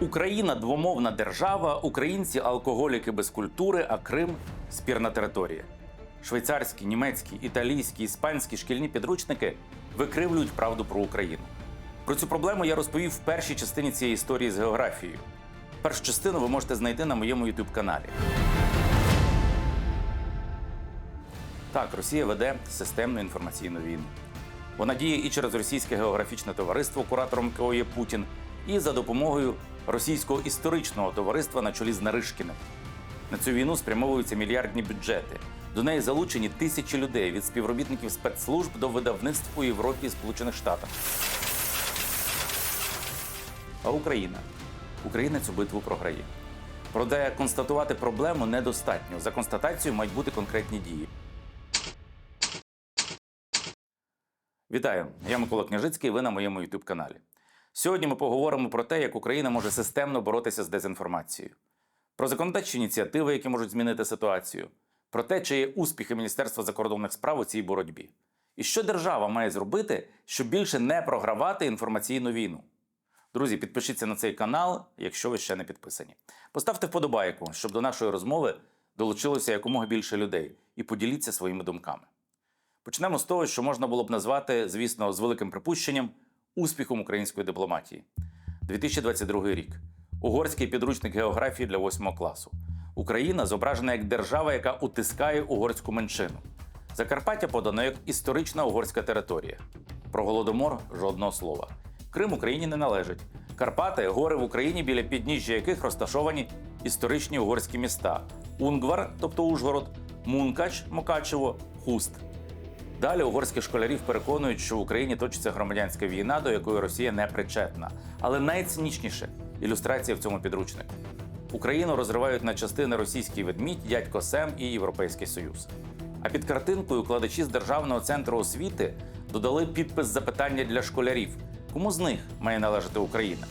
Україна двомовна держава, українці алкоголіки без культури, а Крим спірна територія. Швейцарські, німецькі, італійські, іспанські шкільні підручники викривлюють правду про Україну. Про цю проблему я розповів в першій частині цієї історії з географією. Першу частину ви можете знайти на моєму youtube каналі. Так, Росія веде системну інформаційну війну. Вона діє і через російське географічне товариство, куратором якого є Путін, і за допомогою російського історичного товариства на чолі з Наришкіним. На цю війну спрямовуються мільярдні бюджети. До неї залучені тисячі людей від співробітників спецслужб до видавництв у Європі і Сполучених Штатах. А Україна? Україна цю битву програє. Проте констатувати проблему недостатньо. За констатацією мають бути конкретні дії. Вітаю! Я Микола Княжицький. Ви на моєму youtube каналі. Сьогодні ми поговоримо про те, як Україна може системно боротися з дезінформацією, про законодавчі ініціативи, які можуть змінити ситуацію, про те, чи є успіхи Міністерства закордонних справ у цій боротьбі, і що держава має зробити, щоб більше не програвати інформаційну війну. Друзі, підпишіться на цей канал, якщо ви ще не підписані. Поставте вподобайку, щоб до нашої розмови долучилося якомога більше людей, і поділіться своїми думками. Почнемо з того, що можна було б назвати, звісно, з великим припущенням успіхом української дипломатії. 2022 рік. Угорський підручник географії для 8 класу. Україна зображена як держава, яка утискає угорську меншину. Закарпаття подано як історична угорська територія. Про голодомор жодного слова. Крим Україні не належить. Карпати гори в Україні, біля підніжжя яких розташовані історичні угорські міста: Унгвар, тобто Ужгород, Мункач, Мукачево, Хуст. Далі угорських школярів переконують, що в Україні точиться громадянська війна, до якої Росія не причетна. Але найцинічніше ілюстрація в цьому підручнику. Україну розривають на частини російський ведмідь, дядько Сем і Європейський Союз. А під картинкою кладачі з Державного центру освіти додали підпис запитання для школярів: кому з них має належати Україна?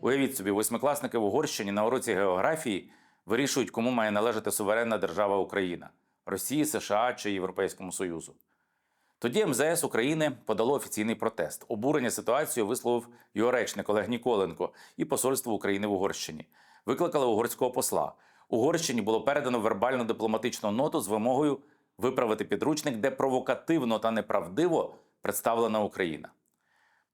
Уявіть собі, восьмикласники в Угорщині на уроці географії вирішують, кому має належати суверенна держава Україна Росії, США чи Європейському Союзу. Тоді МЗС України подало офіційний протест. Обурення ситуацією висловив його речник Олег Ніколенко і посольство України в Угорщині. Викликали угорського посла. Угорщині було передано вербальну дипломатичну ноту з вимогою виправити підручник, де провокативно та неправдиво представлена Україна.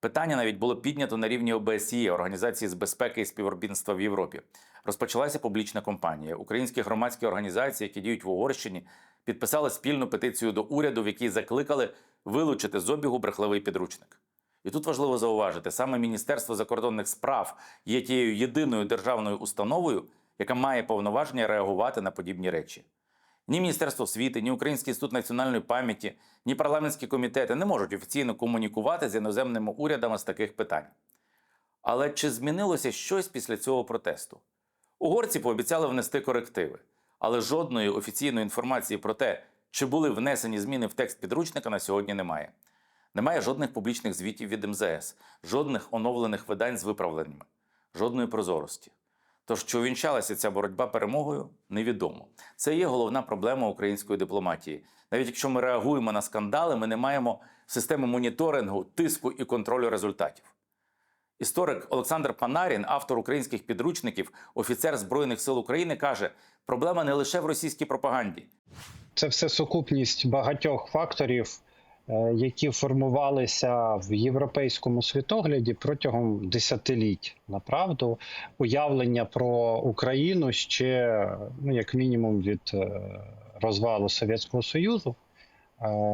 Питання навіть було піднято на рівні ОБСЄ, Організації з безпеки і співробітництва в Європі. Розпочалася публічна кампанія. Українські громадські організації, які діють в Угорщині, підписали спільну петицію до уряду, в якій закликали вилучити з обігу брехливий підручник. І тут важливо зауважити, саме Міністерство закордонних справ є тією єдиною державною установою, яка має повноваження реагувати на подібні речі. Ні Міністерство освіти, ні Український інститут національної пам'яті, ні парламентські комітети не можуть офіційно комунікувати з іноземними урядами з таких питань. Але чи змінилося щось після цього протесту? Угорці пообіцяли внести корективи, але жодної офіційної інформації про те, чи були внесені зміни в текст підручника, на сьогодні немає. Немає жодних публічних звітів від МЗС, жодних оновлених видань з виправленнями, жодної прозорості. Тож, чи увінчалася ця боротьба перемогою, невідомо. Це є головна проблема української дипломатії. Навіть якщо ми реагуємо на скандали, ми не маємо системи моніторингу, тиску і контролю результатів. Історик Олександр Панарін, автор українських підручників, офіцер Збройних сил України, каже: проблема не лише в російській пропаганді. Це все сукупність багатьох факторів, е, які формувалися в європейському світогляді протягом десятиліть. Направду, уявлення про Україну ще, ну як мінімум, від е, розвалу Совєтського Союзу.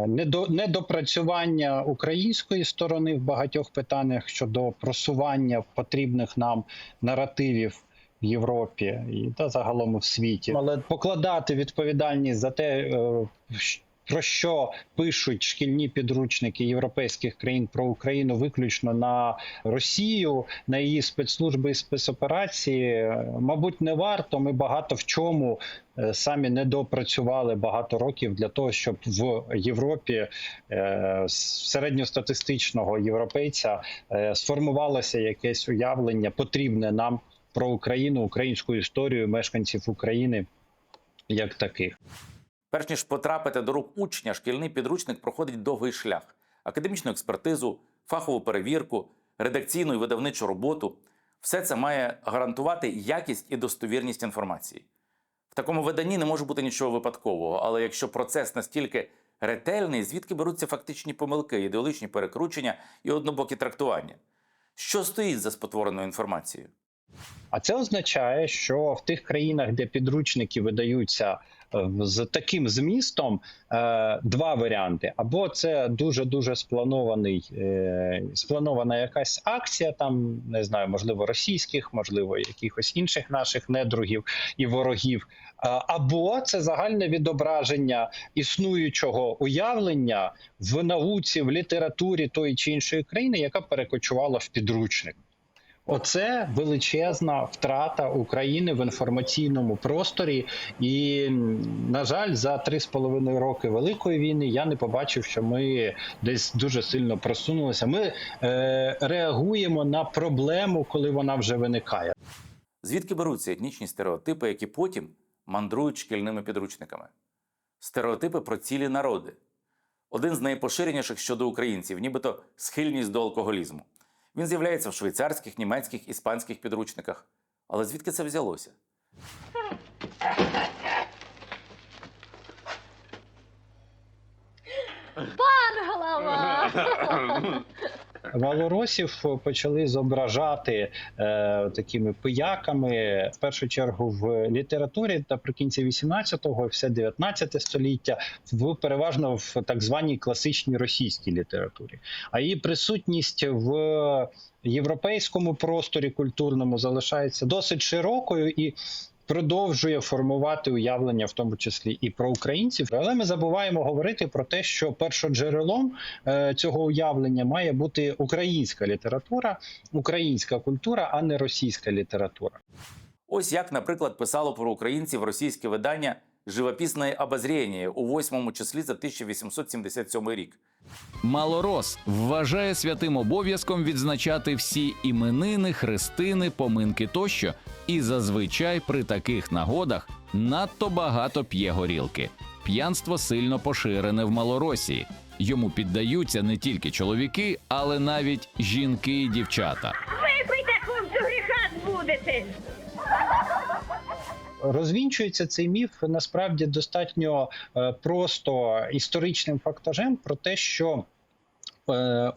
Недо- Недопрацювання української сторони в багатьох питаннях щодо просування потрібних нам наративів в Європі і та загалом в світі, але покладати відповідальність за те, е, щ- про що пишуть шкільні підручники європейських країн про Україну, виключно на Росію, на її спецслужби і спецоперації, мабуть, не варто. Ми багато в чому е, самі не допрацювали багато років для того, щоб в Європі е, середньостатистичного європейця е, сформувалося якесь уявлення, потрібне нам про Україну, українську історію мешканців України як таких. Перш ніж потрапити до рук учня, шкільний підручник проходить довгий шлях: академічну експертизу, фахову перевірку, редакційну і видавничу роботу. Все це має гарантувати якість і достовірність інформації. В такому виданні не може бути нічого випадкового, але якщо процес настільки ретельний, звідки беруться фактичні помилки, ідеологічні перекручення і однобокі трактування? Що стоїть за спотвореною інформацією? А це означає, що в тих країнах, де підручники видаються е, з таким змістом, е, два варіанти: або це дуже дуже спланований, е, спланована якась акція, там не знаю, можливо, російських, можливо, якихось інших наших недругів і ворогів. Або це загальне відображення існуючого уявлення в науці, в літературі тої чи іншої країни, яка перекочувала в підручник. Оце величезна втрата України в інформаційному просторі, і на жаль, за три з половиною роки великої війни я не побачив, що ми десь дуже сильно просунулися. Ми е, реагуємо на проблему, коли вона вже виникає. Звідки беруться етнічні стереотипи, які потім мандрують шкільними підручниками? Стереотипи про цілі народи. Один з найпоширеніших щодо українців, нібито схильність до алкоголізму. Він з'являється в швейцарських, німецьких, іспанських підручниках. Але звідки це взялося? голова. Малоросів почали зображати е, такими пияками в першу чергу в літературі наприкінці 18-го, все 19 століття, в переважно в так званій класичній російській літературі. А її присутність в європейському просторі культурному залишається досить широкою і. Продовжує формувати уявлення, в тому числі і про українців, але ми забуваємо говорити про те, що першоджерелом е, цього уявлення має бути українська література, українська культура, а не російська література. Ось як, наприклад, писало про українців російське видання «Живописне обозрєння» у восьмому числі за 1877 рік. Малорос вважає святим обов'язком відзначати всі іменини, хрестини, поминки тощо, і зазвичай при таких нагодах надто багато п'є горілки. П'янство сильно поширене в Малоросії. Йому піддаються не тільки чоловіки, але навіть жінки і дівчата. Розвінчується цей міф насправді достатньо е, просто історичним фактажем про те, що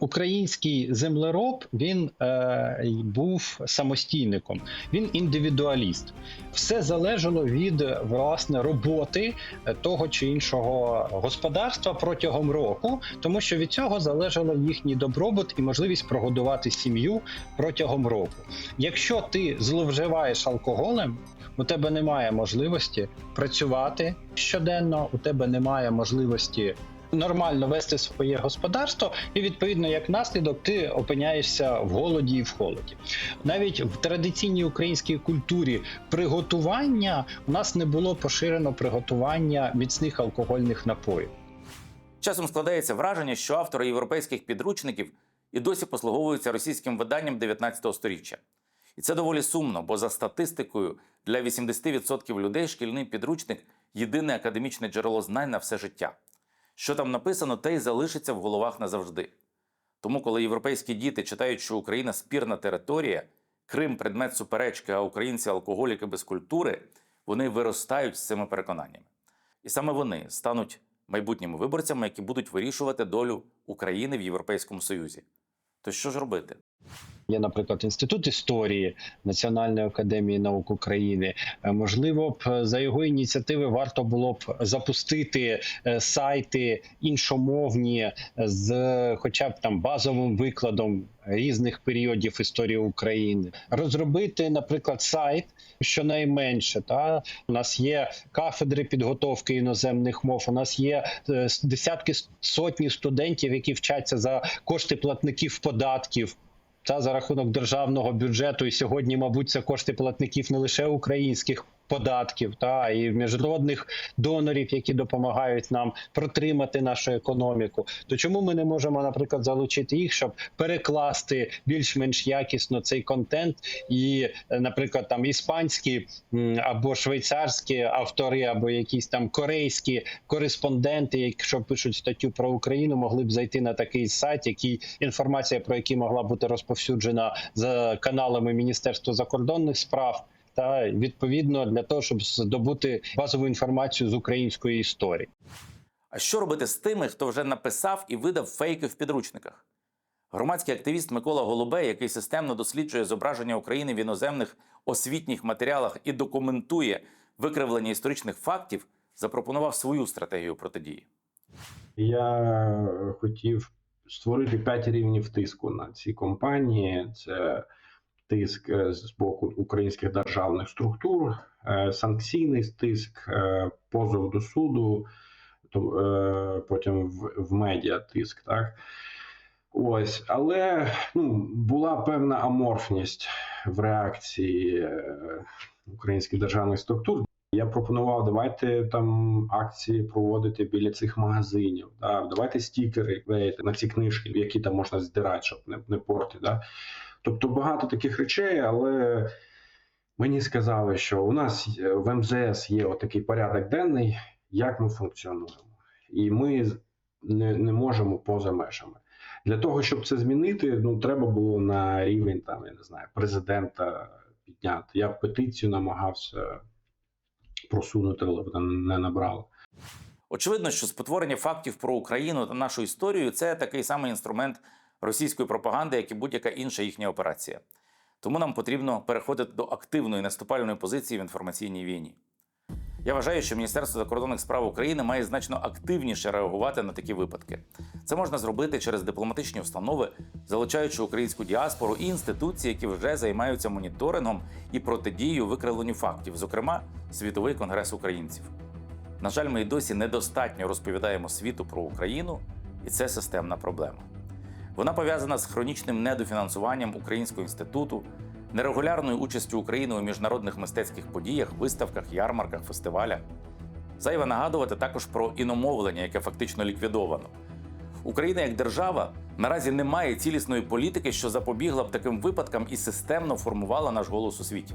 Український землероб він е, був самостійником, він індивідуаліст. Все залежало від власне роботи е, того чи іншого господарства протягом року, тому що від цього залежало їхній добробут і можливість прогодувати сім'ю протягом року. Якщо ти зловживаєш алкоголем, у тебе немає можливості працювати щоденно, у тебе немає можливості нормально вести своє господарство, і відповідно як наслідок ти опиняєшся в голоді і в холоді. Навіть в традиційній українській культурі приготування у нас не було поширено приготування міцних алкогольних напоїв. Часом складається враження, що автори європейських підручників і досі послуговуються російським виданням 19 століття. І це доволі сумно, бо за статистикою для 80% людей шкільний підручник єдине академічне джерело знань на все життя. Що там написано, те й залишиться в головах назавжди. Тому, коли європейські діти читають, що Україна спірна територія, Крим предмет суперечки, а українці алкоголіки без культури, вони виростають з цими переконаннями. І саме вони стануть майбутніми виборцями, які будуть вирішувати долю України в Європейському Союзі. То що ж робити? Є, наприклад, інститут історії Національної академії наук України. Е, Можливо, б е, за його ініціативи варто було б запустити е, сайти іншомовні з, хоча б там базовим викладом різних періодів історії України, розробити, наприклад, сайт. Щонайменше, та у нас є кафедри підготовки іноземних мов. У нас є десятки сотні студентів, які вчаться за кошти платників податків та за рахунок державного бюджету. І сьогодні, мабуть, це кошти платників не лише українських податків, та і міжнародних донорів, які допомагають нам протримати нашу економіку. То чому ми не можемо, наприклад, залучити їх, щоб перекласти більш-менш якісно цей контент, і, наприклад, там іспанські або швейцарські автори, або якісь там корейські кореспонденти, якщо пишуть статтю про Україну, могли б зайти на такий сайт, який інформація про який могла бути розповсюджена за каналами Міністерства закордонних справ. Та відповідно для того, щоб здобути базову інформацію з української історії. А що робити з тими, хто вже написав і видав фейки в підручниках? Громадський активіст Микола Голубей, який системно досліджує зображення України в іноземних освітніх матеріалах і документує викривлення історичних фактів, запропонував свою стратегію протидії. Я хотів створити п'ять рівнів тиску на ці компанії. Це тиск е, з боку українських державних структур, е, санкційний тиск, е, позов до суду, потім в, медіа тиск. Так? Ось, але ну, була певна аморфність в реакції українських державних структур. Я пропонував, давайте там акції проводити біля цих магазинів. Да? Давайте стікери клеїти на ці книжки, які там можна здирати, щоб не, не порти. Да? Тобто багато таких речей, але мені сказали, що у нас е, в МЗС є отакий порядок денний, як ми функціонуємо, і ми не, не можемо поза межами. Для того, щоб це змінити, ну треба було на рівень там, я не знаю, президента підняти. Я петицію намагався просунути, але вона не набрала. Очевидно, що спотворення фактів про Україну та нашу історію це такий самий інструмент російської пропаганди, як і будь-яка інша їхня операція. Тому нам потрібно переходити до активної наступальної позиції в інформаційній війні. Я вважаю, що Міністерство закордонних справ України має значно активніше реагувати на такі випадки. Це можна зробити через дипломатичні установи, залучаючи українську діаспору і інституції, які вже займаються моніторингом і протидією викривленню фактів, зокрема Світовий конгрес українців. На жаль, ми й досі недостатньо розповідаємо світу про Україну, і це системна проблема. Вона пов'язана з хронічним недофінансуванням Українського інституту, нерегулярною участю України у міжнародних мистецьких подіях, виставках, ярмарках, фестивалях. Зайве нагадувати також про іномовлення, яке фактично ліквідовано. Україна як держава наразі не має цілісної політики, що запобігла б таким випадкам і системно формувала наш голос у світі.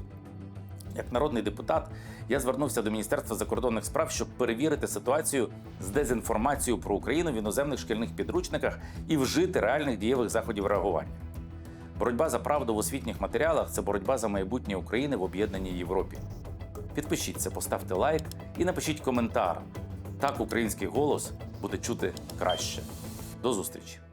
Як народний депутат, я звернувся до Міністерства закордонних справ, щоб перевірити ситуацію з дезінформацією про Україну в іноземних шкільних підручниках і вжити реальних дієвих заходів реагування. Боротьба за правду в освітніх матеріалах це боротьба за майбутнє України в об'єднаній Європі. Підпишіться, поставте лайк і напишіть коментар. Так український голос буде чути краще. До зустрічі!